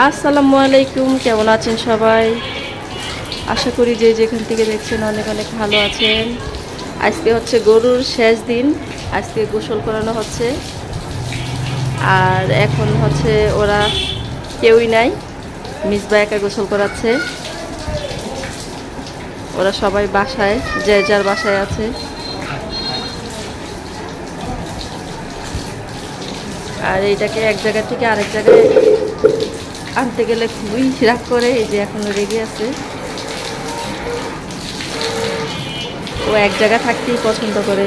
আসসালামু আলাইকুম, কেমন আছেন সবাই? আশা করি যে যেখান থেকে দেখছেন অনেক অনেক ভালো আছেন। আজকে হচ্ছে গরুর শেষ দিন, আজকে গোসল করানো হচ্ছে। আর এখন হচ্ছে ওরা কেউই নাই, মিসবা একা গোসল করাচ্ছে। ওরা সবাই বাসায়, যে যার বাসায় আছে। আর এইটাকে এক জায়গা থেকে আরেক জায়গায় আনতে গেলে খুবই রাগ করে, এই যে এখনও রেগে আছে। ও এক জায়গায় থাকতেই পছন্দ করে।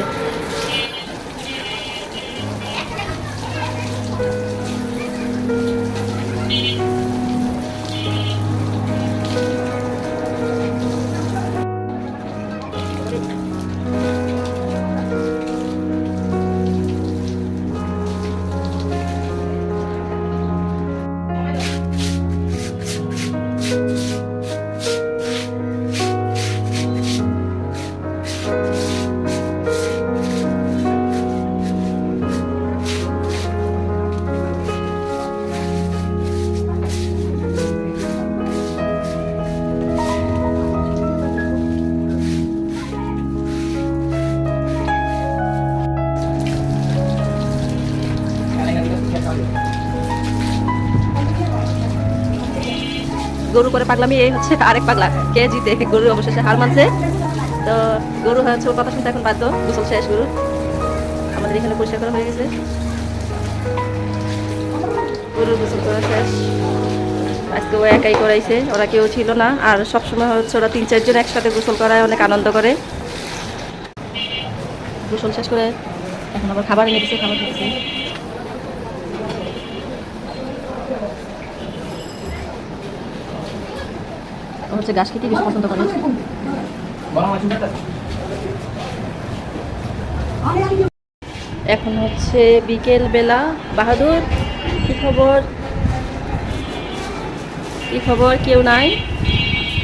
গরু করে পাগলামি, এই হচ্ছে আরেক পাগলা। কে জিতে? গরু অবশেষে হার মানছে। তো গরু হচ্ছে কথা শুনতে এখন বাধ্য। গোসল শেষ, গরু। আমাদের এখানে পরিষ্কার করা হয়ে গেছে। গরুর গোসল করা শেষ। আজকে ও একাই করাইছে, ওরা কেউ ছিল না। আর সবসময় হচ্ছে ওরা তিন, চারজন একসাথে গোসল করায়, অনেক আনন্দ করে। গোসল শেষ করে এখন আবার খাবার এনে দিচ্ছে খাবার খেয়েছে হচ্ছে গাছ খেতে বেশি পছন্দ করে। এখন হচ্ছে বিকেল বেলা। বাহাদুর, কি খবর? কি খবর? কেউ নাই?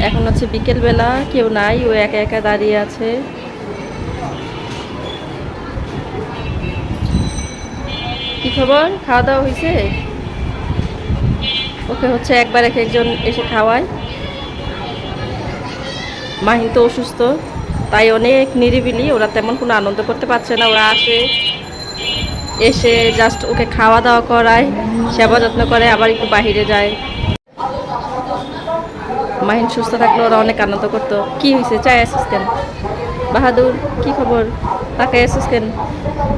এখন হচ্ছে বিকেল বেলা, কেউ নাই, ও একা একা দাঁড়িয়ে আছে। কি খবর? খাওয়া দাওয়া হয়েছে ওকে হচ্ছে একবার এক একজন এসে খাওয়ায়। মাহিন তো অসুস্থ, তাই অনেক নিরিবিলি, ওরা তেমন কোনো আনন্দ করতে পারছে না। ওরা আসে, এসে জাস্ট ওকে খাওয়া দাওয়া করায়, সেবা যত্ন করে, আবার একটু বাহিরে যায়। মাহিন সুস্থ থাকলে, ওরা অনেক আনন্দ করতো। কি হয়েছে? চাই আসিস কেন? বাহাদুর, কি খবর? তাকাই আসিস কেন?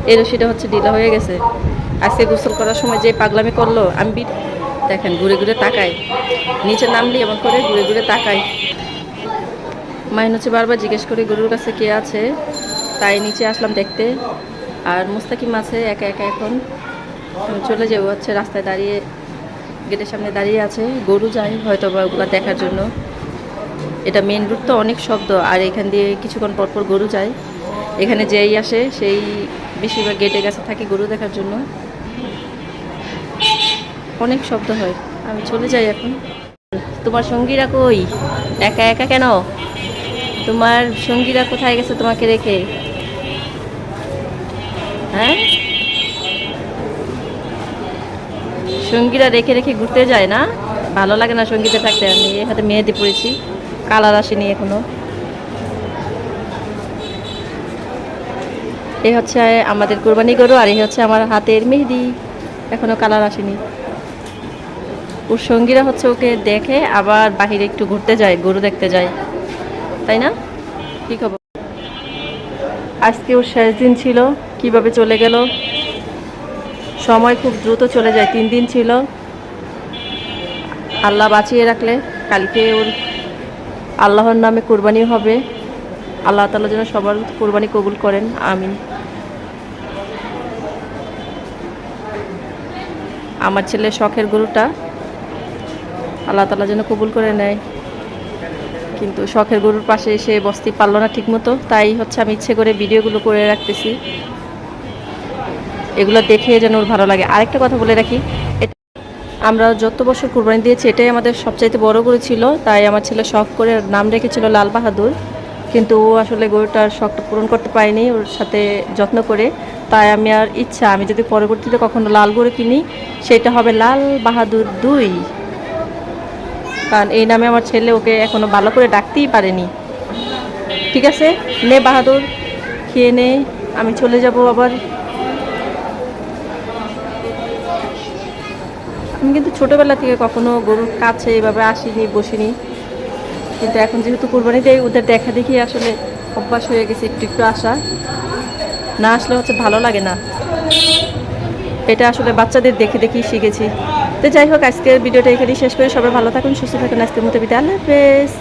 এই রশিটা হচ্ছে ঢিলা হয়ে গেছে। আজকে গোসল করার সময় যে পাগলামি করল, আমি দেখেন, ঘুরে ঘুরে তাকাই। নিচে নামলি এমন করে ঘুরে ঘুরে তাকাই। মাইন হচ্ছে বারবার জিজ্ঞেস করি, গরুর কাছে কে আছে? তাই নিচে আসলাম দেখতে। আর মুস্তাকিম আছে, একা একা এখন। চলে যাব হচ্ছে রাস্তায় দাঁড়িয়ে, গেটের সামনে দাঁড়িয়ে আছে। গরু যায় হয়তো বা ওগুলো দেখার জন্য। এটা মেন রুট তো অনেক শব্দ, আর এখান দিয়ে কিছুক্ষণ পর পর গরু যায়। এখানে যেই আসে, সেই বেশিরভাগ গেটের কাছে থাকে গরু দেখার জন্য। অনেক শব্দ হয়। আমি চলে যাই এখন। তোমার সঙ্গীরা কই? একা একা কেন? তোমার সঙ্গীরা কোথায় গেছে তোমাকে রেখে? হ্যাঁ? সঙ্গীরা রেখে রেখে ঘুরতে যায় না? ভালো লাগে না সঙ্গীতে থাকতে। আমি এ হাতে মেহেদি পড়েছি কালার আসেনি এখনও। এ হচ্ছে আমাদের কোরবানি গরু আর এই হচ্ছে আমার হাতের মেহেদি। এখনও কালার আসেনি। ওর সঙ্গীরা হচ্ছে ওকে দেখে আবার বাহিরে একটু ঘুরতে যায়, গরু দেখতে যায়। তাই না? কি খবর? আজকে ওর শেষ দিন ছিল, কীভাবে চলে গেল? সময় খুব দ্রুত চলে যায়, তিন দিন ছিল। আল্লাহ বাঁচিয়ে রাখলে কালকে ওর আল্লাহর নামে কোরবানি হবে। আল্লাহ তালা যেন সবার কোরবানি কবুল করেন, আমিন। আমার ছেলে শখের গরুটা আল্লাহ তালা যেন কবুল করে নেয়। কিন্তু শখের গরুর পাশে এসে বসতে পারল না ঠিকমতো। তাই হচ্ছে আমি ইচ্ছে করে ভিডিওগুলো করে রাখতেছি। এগুলো দেখে যেন ওর ভালো লাগে। আরেকটা কথা বলে রাখি আমরা যত বছর কোরবানি দিয়েছি, এটাই আমাদের সবচাইতে বড় গরু ছিল। তাই আমার ছেলে শখ করে নাম রেখেছিল লাল বাহাদুর। কিন্তু ও আসলে গরুটার শখটা পূরণ করতে পারেনি ওর সাথে যত্ন করে। তাই আমি আর ইচ্ছা, আমি যদি পরবর্তীতে কখনো লাল গরু কিনি, সেটা হবে লাল বাহাদুর দুই। কারণ এই নামে আমার ছেলে ওকে এখনও ভালো করে ডাকতেই পারেনি। ঠিক আছে? নে বাহাদুর, খেয়ে নে, আমি চলে যাব আবার। আমি কিন্তু ছোটোবেলা থেকে কখনো গরুর কাছে এভাবে আসিনি, বসিনি। কিন্তু এখন যেহেতু কোরবানি দেয়, ওদের দেখা দেখি আসলে অভ্যাস হয়ে গেছে, একটু একটু আসা। না আসলে হচ্ছে ভালো লাগে না। এটা আসলে বাচ্চাদের দেখে দেখেই শিখেছি। তো যাই হোক, আজকের ভিডিওটা এখানেই শেষ করে সবাই ভালো থাকুন, সুস্থ থাকুন। আজকের মতো বিদায়, আল্লাহ হাফেজ।